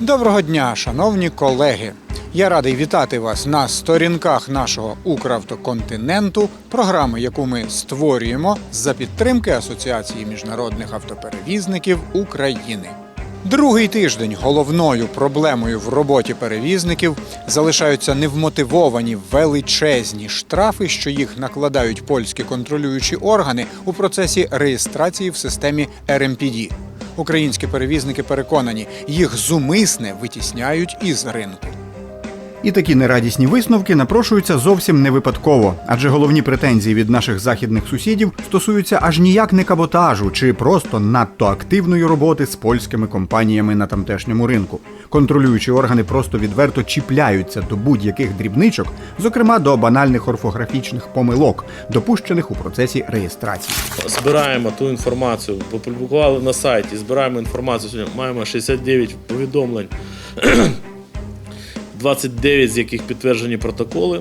Доброго дня, шановні колеги. Я радий вітати вас на сторінках нашого Укравтоконтиненту, програми, яку ми створюємо за підтримки Асоціації міжнародних автоперевізників України. Другий тиждень головною проблемою в роботі перевізників залишаються невмотивовані величезні штрафи, що їх накладають польські контролюючі органи у процесі реєстрації в системі РМПД. Українські перевізники переконані, їх зумисне витісняють із ринку. І такі нерадісні висновки напрошуються зовсім не випадково, адже головні претензії від наших західних сусідів стосуються аж ніяк не каботажу чи просто надто активної роботи з польськими компаніями на тамтешньому ринку. Контролюючі органи просто відверто чіпляються до будь-яких дрібничок, зокрема до банальних орфографічних помилок, допущених у процесі реєстрації. збираємо ту інформацію, опублікували на сайті, збираємо інформацію. Сьогодні маємо 69 повідомлень, 29 з яких підтверджені протоколи.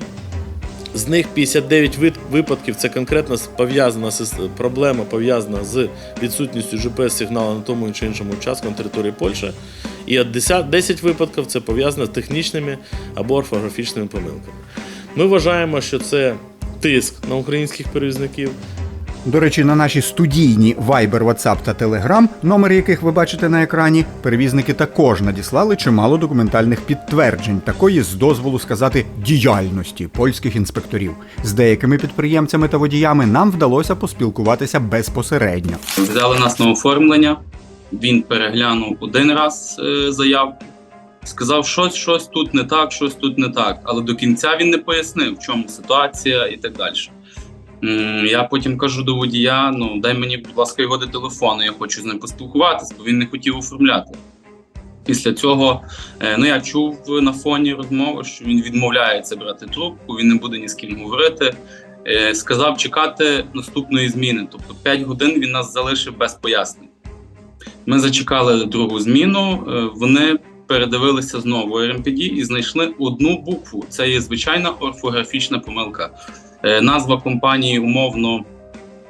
З них 59 вид- випадків це конкретно пов'язана проблема пов'язана з відсутністю GPS-сигналу на тому чи іншому участку на території Польщі. І от 10, 10 випадків це пов'язано з технічними або орфографічними помилками. Ми вважаємо, що це тиск на українських перевізників, До речі, на наші студійні Viber, WhatsApp та Telegram, номери яких ви бачите на екрані, перевізники також надіслали чимало документальних підтверджень такої з дозволу сказати діяльності польських інспекторів. З деякими підприємцями та водіями нам вдалося поспілкуватися безпосередньо. Взяли нас на оформлення. Він переглянув один раз е, заявку, сказав, щось, щось тут не так, щось тут не так. Але до кінця він не пояснив, в чому ситуація і так далі. Я потім кажу до водія: ну дай мені, будь ласка, його до телефону, я хочу з ним поспілкуватися, бо він не хотів оформляти. Після цього е, ну я чув на фоні розмови, що він відмовляється брати трубку, він не буде ні з ким говорити. Е, Сказав чекати наступної зміни. Тобто 5 годин він нас залишив без пояснень. Ми зачекали другу зміну. е, Вони передивилися знову РМПД і знайшли одну букву. Це є звичайна орфографічна помилка. Е, Назва компанії умовно,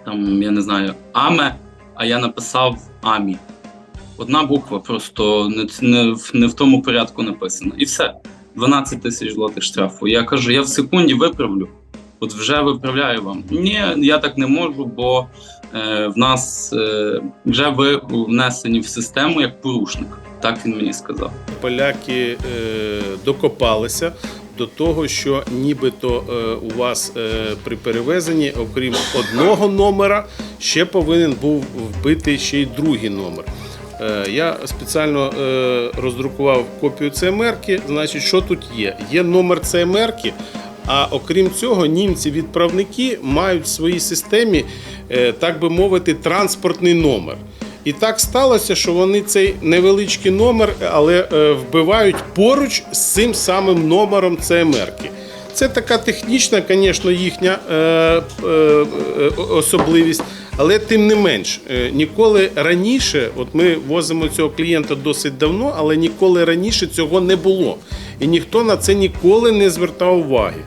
там я не знаю, Аме, а я написав Амі. Одна буква просто не, не, не в тому порядку написана. І все. 12 тисяч злотих штрафу. Я кажу, я в секунді виправлю. От вже виправляю вам. Ні, я так не можу, бо е, в нас е, вже ви внесені в систему як порушник. Так він мені сказав. поляки е, докопалися до того, що нібито е, у вас е, при перевезенні, окрім одного номера, ще повинен був вбити ще й другий номер. Е, Я спеціально роздрукував копію ЦМРки. Значить, що тут є? Є номер ЦМРки, а окрім цього, німці-відправники мають в своїй системі, так би мовити, транспортний номер. І так сталося, що вони цей невеличкий номер, але е, вбивають поруч з цим самим номером ЦМРки. Це така технічна, звісно, їхня е, е, е, особливість, але тим не менш, е, ніколи раніше, от ми возимо цього клієнта досить давно, але ніколи раніше цього не було. І ніхто на це ніколи не звертав уваги.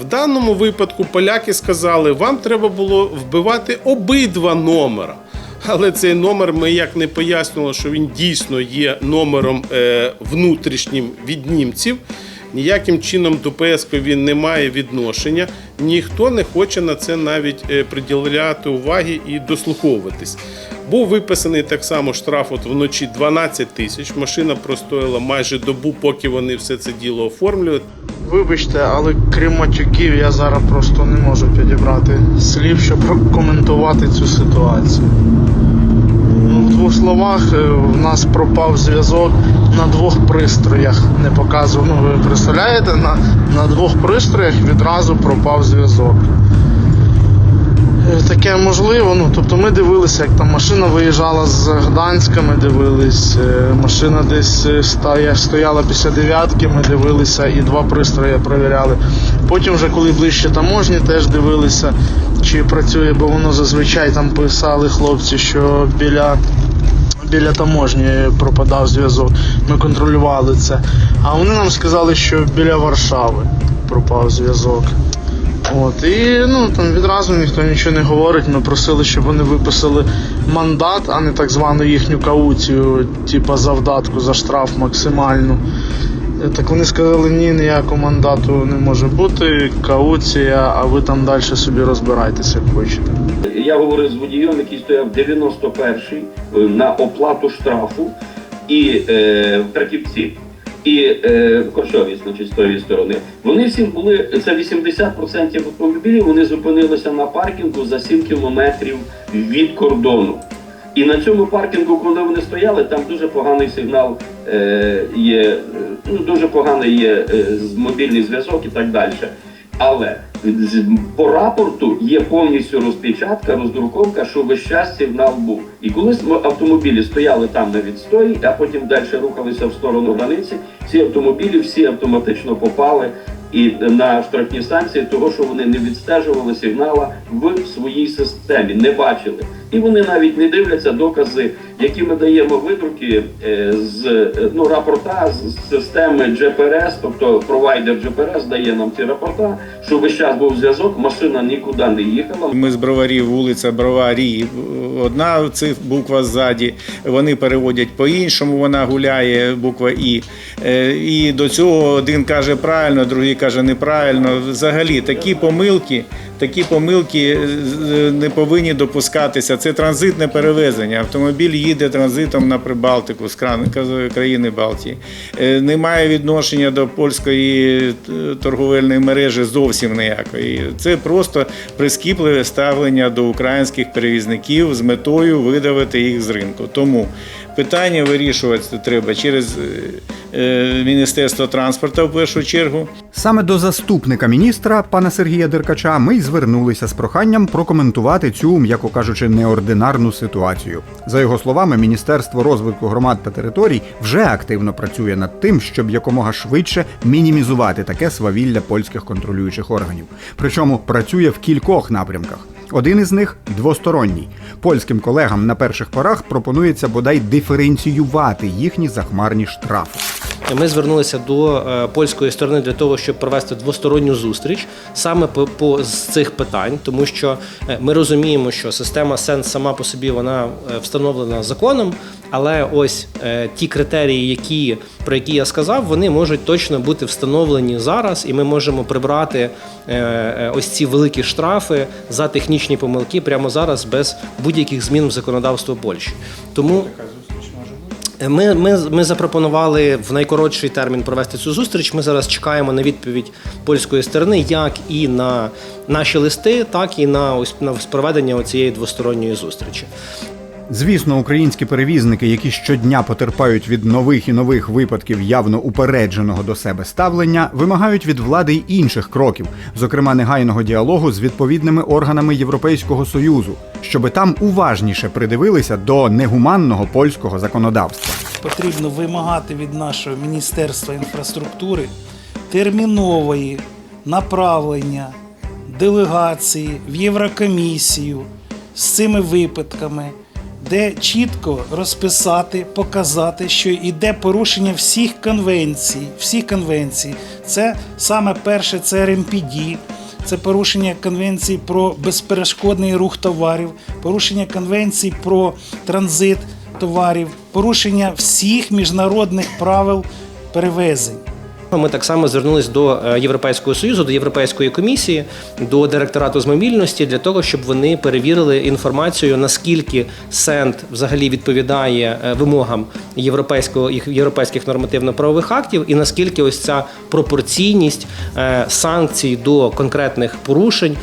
В даному випадку поляки сказали, вам треба було вбивати обидва номера. Але цей номер ми як не пояснювали, що він дійсно є номером е, внутрішнім від німців. Ніяким чином до ПСК він не має відношення. Ніхто не хоче на це навіть е, приділяти уваги і дослуховуватись. Був виписаний так само штраф от вночі 12 тисяч. Машина простояла майже добу, поки вони все це діло оформлюють. Вибачте, але крім матюків я зараз просто не можу підібрати слів, щоб прокоментувати цю ситуацію. Ну, в двох словах, е, в нас пропав зв'язок на двох пристроях. Не показував. Ну, ви представляєте, на, на двох пристроях відразу пропав зв'язок. Е, Таке можливо, ну тобто ми дивилися, як там машина виїжджала з Гданська, ми дивились, е, машина десь е, стояла після дев'ятки, ми дивилися і два пристрої перевіряли. Потім, вже коли ближче таможні, теж дивилися, чи працює, бо воно зазвичай там писали хлопці, що біля. Біля таможні пропадав зв'язок. Ми контролювали це. А вони нам сказали, що біля Варшави пропав зв'язок. От, і ну, там відразу ніхто нічого не говорить. Ми просили, щоб вони виписали мандат, а не так звану їхню кауцію, типа завдатку за штраф максимальну. Е, Так вони сказали, ні, ніякого мандату не може бути, кауція, а ви там далі собі розбирайтеся, як хочете. Я говорив з водієм, який стояв 91-й е, на оплату штрафу і е, в Краківці. І е, Коршові, значить, з тої сторони. Вони всі були, це 80% автомобілів, вони зупинилися на паркінгу за 7 кілометрів від кордону. І на цьому паркінгу, коли вони стояли, там дуже поганий сигнал е, є, е, ну дуже поганий є е, мобільний зв'язок і так далі. Але по рапорту є повністю розпечатка, роздруковка, що весь час сигнал був. І коли автомобілі стояли там на відстої, а потім далі рухалися в сторону границі, ці автомобілі всі автоматично попали і на штрафні станції, того що вони не відстежували сигнала в своїй системі, не бачили. І вони навіть не дивляться докази, які ми даємо видруки е, з е, ну, рапорта з системи GPRS, тобто провайдер GPRS дає нам ці рапорта, що весь час був зв'язок, машина нікуди не їхала. Ми з броварів, вулиця Броварі. Одна циф- буква ззаді, вони переводять по-іншому, вона гуляє, буква І. Е, І до цього один каже правильно, другий каже неправильно. Взагалі такі помилки, такі помилки е, не повинні допускатися. Це транзитне перевезення. Автомобіль їде транзитом на Прибалтику з країни Балтії. Е, Немає відношення до польської е, торговельної мережі зовсім ніякої. Це просто прискіпливе ставлення до українських перевізників з метою видавити їх з ринку. Тому питання вирішувати треба через е, Міністерство транспорту в першу чергу. Саме до заступника міністра пана Сергія Деркача ми й звернулися з проханням прокоментувати цю, м'яко кажучи, неординарну ситуацію. За його словами, Міністерство розвитку громад та територій вже активно працює над тим, щоб якомога швидше мінімізувати таке свавілля польських контролюючих органів. Причому працює в кількох напрямках. Один із них двосторонній. Польським колегам на перших порах пропонується бодай диференціювати їхні захмарні штрафи. Ми звернулися до е, польської сторони для того, щоб провести двосторонню зустріч саме по, по з цих питань, тому що е, ми розуміємо, що система сенс сама по собі вона е, встановлена законом, але ось ті критерії, які про які я сказав, вони можуть точно бути встановлені зараз, і ми можемо прибрати ось ці великі штрафи за технічні помилки прямо зараз без будь-яких змін в законодавство Польщі. Тому ми, ми, ми запропонували в найкоротший термін провести цю зустріч. Ми зараз чекаємо на відповідь польської сторони, як і на наші листи, так і на ось на проведення цієї двосторонньої зустрічі. Звісно, українські перевізники, які щодня потерпають від нових і нових випадків явно упередженого до себе ставлення, вимагають від влади й інших кроків, зокрема негайного діалогу з відповідними органами Європейського союзу, щоби там уважніше придивилися до негуманного польського законодавства. потрібно вимагати від нашого Міністерства інфраструктури термінової направлення делегації в Єврокомісію з цими випадками, де чітко розписати, показати, що йде порушення всіх конвенцій, всіх конвенцій. Це саме перше це РМПД, це порушення конвенції про безперешкодний рух товарів, порушення конвенції про транзит товарів, порушення всіх міжнародних правил перевезень. Ми так само звернулись до е, Європейського союзу, до Європейської комісії, до директорату з мобільності для того, щоб вони перевірили інформацію, наскільки сент взагалі відповідає е, вимогам європейського європейських нормативно-правових актів, і наскільки ось ця пропорційність е, санкцій до конкретних порушень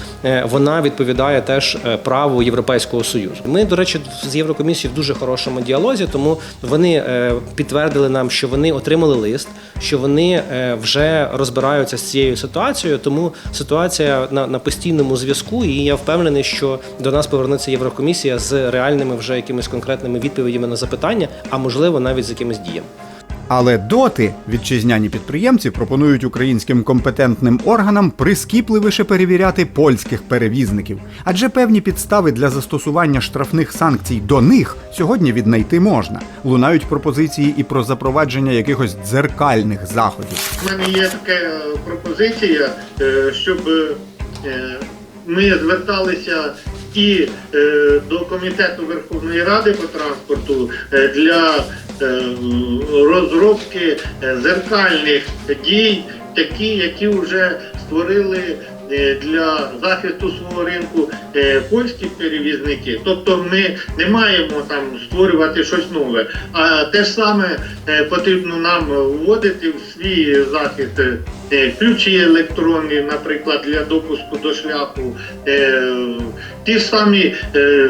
вона відповідає теж праву Європейського союзу. Ми, до речі, з Єврокомісією в дуже хорошому діалозі, тому вони підтвердили нам, що вони отримали лист, що вони вже розбираються з цією ситуацією. Тому ситуація на, на постійному зв'язку, і я впевнений, що до нас повернеться Єврокомісія з реальними вже якимись конкретними відповідями на запитання, а можливо навіть з якимись діями. Але доти вітчизняні підприємці пропонують українським компетентним органам прискіпливіше перевіряти польських перевізників, адже певні підстави для застосування штрафних санкцій до них сьогодні віднайти можна. Лунають пропозиції і про запровадження якихось дзеркальних заходів. У мене є така е, пропозиція, е, щоб е, Ми зверталися і е, до комітету Верховної Ради по транспорту е, для розробки е, зеркальних дій, такі, які вже створили е, для захисту свого ринку е, польські перевізники. Тобто ми не маємо там створювати щось нове, а те ж саме потрібно нам вводити в свій захист ключі електронні, наприклад, для допуску до шляху, е, ті самі е,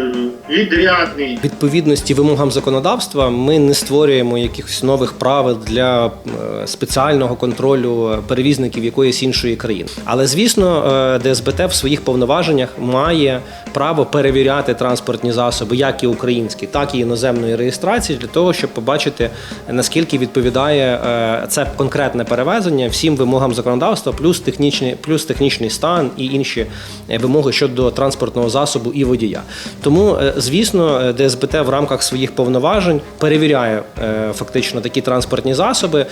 відрядні. відповідності вимогам законодавства ми не створюємо якихось нових правил для е, спеціального контролю перевізників якоїсь іншої країни. Але звісно, е, ДСБТ в своїх повноваженнях має право перевіряти транспортні засоби, як і українські, так і іноземної реєстрації, для того, щоб побачити наскільки відповідає е, це конкретне перевезення всім вимогам законодавства, плюс технічний, плюс технічний стан і інші е, вимоги щодо транспортного засобу і водія. Тому, е, звісно, е, ДСБТ в рамках своїх повноважень перевіряє фактично такі транспортні засоби.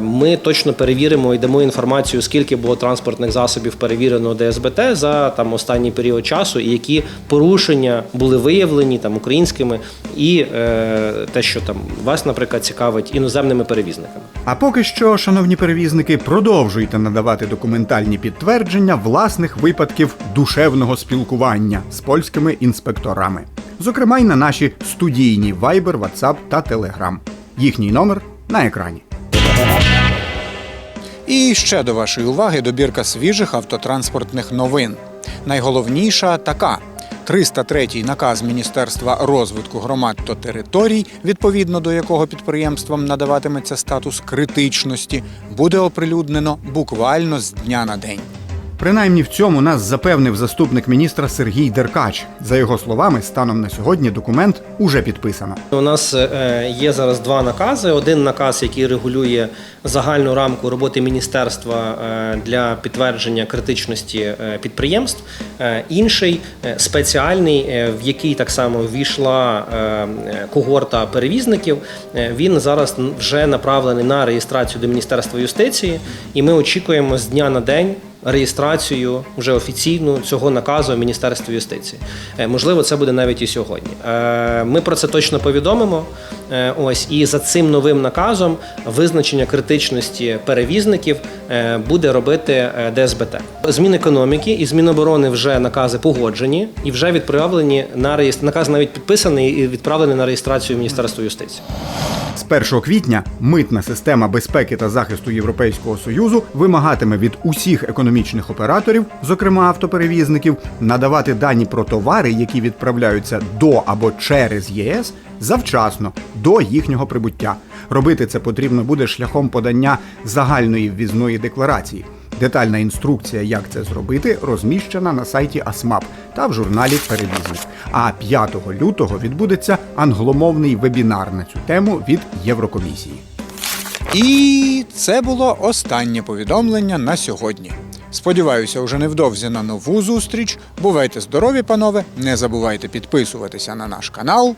Ми точно перевіримо і дамо інформацію, скільки було транспортних засобів перевірено ДСБТ за там останній період часу, і які порушення були виявлені там українськими, і е, те, що там вас, наприклад, цікавить іноземними перевізниками. А поки що, шановні перевізники, продовжуйте надавати документальні підтвердження власних випадків душевного спілкування з польськими інспекторами, зокрема й на наші студійні Viber, WhatsApp та Telegram. Їхній номер на екрані. І ще до вашої уваги добірка свіжих автотранспортних новин. Найголовніша така. 303-й наказ Міністерства розвитку громад та територій, відповідно до якого підприємствам надаватиметься статус критичності, буде оприлюднено буквально з дня на день. Принаймні в цьому нас запевнив заступник міністра Сергій Деркач. За його словами, станом на сьогодні документ уже підписано. У нас е, є зараз два накази. Один наказ, який регулює загальну рамку роботи міністерства е, для підтвердження критичності е, підприємств. Інший спеціальний, в який так само ввійшла когорта перевізників. Він зараз вже направлений на реєстрацію до Міністерства юстиції, і ми очікуємо з дня на день. Реєстрацію вже офіційну цього наказу в Міністерстві юстиції. Е, Можливо, це буде навіть і сьогодні. Е, Ми про це точно повідомимо. Е, Ось і за цим новим наказом визначення критичності перевізників буде робити ДСБТ. З Мінекономіки і з Міноборони вже накази погоджені і вже відправлені на реєстрацію. Наказ навіть підписаний і відправлений на реєстрацію в Міністерство юстиції. З 1 квітня митна система безпеки та захисту Європейського союзу вимагатиме від усіх економічних операторів, зокрема автоперевізників, надавати дані про товари, які відправляються до або через ЄС, завчасно до їхнього прибуття. Робити це потрібно буде шляхом подання загальної ввізної декларації. Детальна інструкція, як це зробити, розміщена на сайті АСМАП та в журналі Перевізник. А 5 лютого відбудеться англомовний вебінар на цю тему від Єврокомісії. І це було останнє повідомлення на сьогодні. Сподіваюся, уже невдовзі на нову зустріч. Бувайте здорові, панове! Не забувайте підписуватися на наш канал.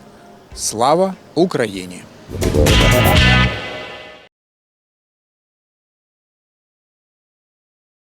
Слава Україні!